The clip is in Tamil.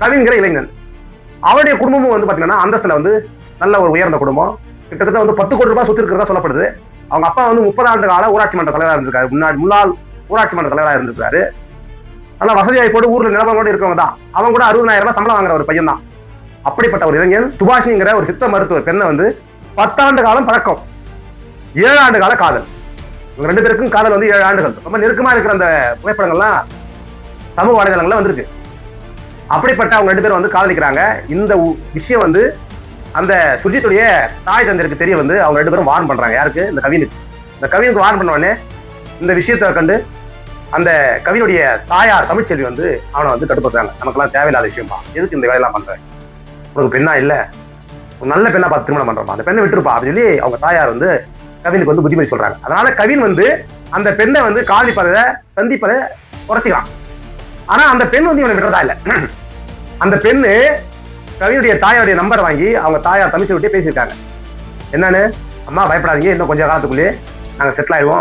கவிங்கிற இளைஞன். அவருடைய குடும்பமும் வந்து பாத்தீங்கன்னா அந்தஸ்துல வந்து நல்ல ஒரு உயர்ந்த குடும்பம். கிட்டத்தட்ட வந்து பத்து கோடி ரூபாய் சொத்து இருக்கிறதா சொல்லப்படுது. அவங்க அப்பா வந்து முப்பது ஆண்டு கால ஊராட்சி மன்ற தலைவராக இருந்திருக்காரு. முன்னாடி முன்னாள் ஊராட்சி மன்ற தலைவராக இருந்திருக்காரு. நல்லா வசதியாக போட்டு ஊர்ல நிலவரம் இருக்கவங்க தான். அவங்க கூட அறுபதாயிரம் ரூபாய் சம்பளம் வாங்குற ஒரு பையன் தான். அப்படிப்பட்ட ஒரு இளைஞன் சுபாஷினிங்கிற ஒரு சித்த மருத்துவர். பெண்ணை வந்து பத்தாண்டு காலம் பழக்கம். ஏழு ஆண்டு கால காதல். இவங்க ரெண்டு பேருக்கும் காதல் வந்து ஏழு ஆண்டுகள். ரொம்ப நெருக்கமா இருக்கிற அந்த புகைப்படங்கள்லாம் சமூக வலைதளங்கள்ல வந்திருக்கு. அப்படிப்பட்ட அவங்க ரெண்டு பேரும் வந்து காதலிக்கிறாங்க. இந்த உ- விஷயம் வந்து அந்த சுஜித்துடைய தாய் தந்தருக்கு தெரிய வந்து அவங்க ரெண்டு பேரும் வார்ன் பண்றாங்க. யாருக்கு? இந்த கவினுக்கு. இந்த கவினுக்கு வார்ன் பண்ண இந்த விஷயத்தை கண்டு அந்த கவினுடைய தாயார் தமிழ்ச்செல்வி வந்து அவனை வந்து கட்டுப்படுத்துறாங்க. நமக்கெல்லாம் தேவையில்லாத விஷயமா? எதுக்கு இந்த வேலையெல்லாம் பண்ற? உனக்கு பெண்ணா இல்ல. ஒரு நல்ல பெண்ணா பார்த்து திருமணம் பண்றப்பா அந்த பெண்ணை விட்டுருப்பா அப்படின்னு சொல்லி அவங்க தாயார் வந்து கவினுக்கு வந்து புத்திமதி சொல்றாங்க. அதனால கவின் வந்து அந்த பெண்ணை வந்து காதலிப்பதை சந்திப்பதை குறைச்சிக்கலாம் ஆனா அந்த பெண் வந்து இவனை விடுறதா இல்லை. அந்த பெண்ணு கவினுடைய தாயாருடைய நம்பர் வாங்கி அவங்க தாயார் தமிழ்ச்சி விட்டே பேசியிருக்காங்க. என்னன்னு? அம்மா பயப்படாதீங்க. இன்னும் கொஞ்சம் காலத்துக்குள்ளேயே நாங்கள் செட்டில் ஆயிடுவோம்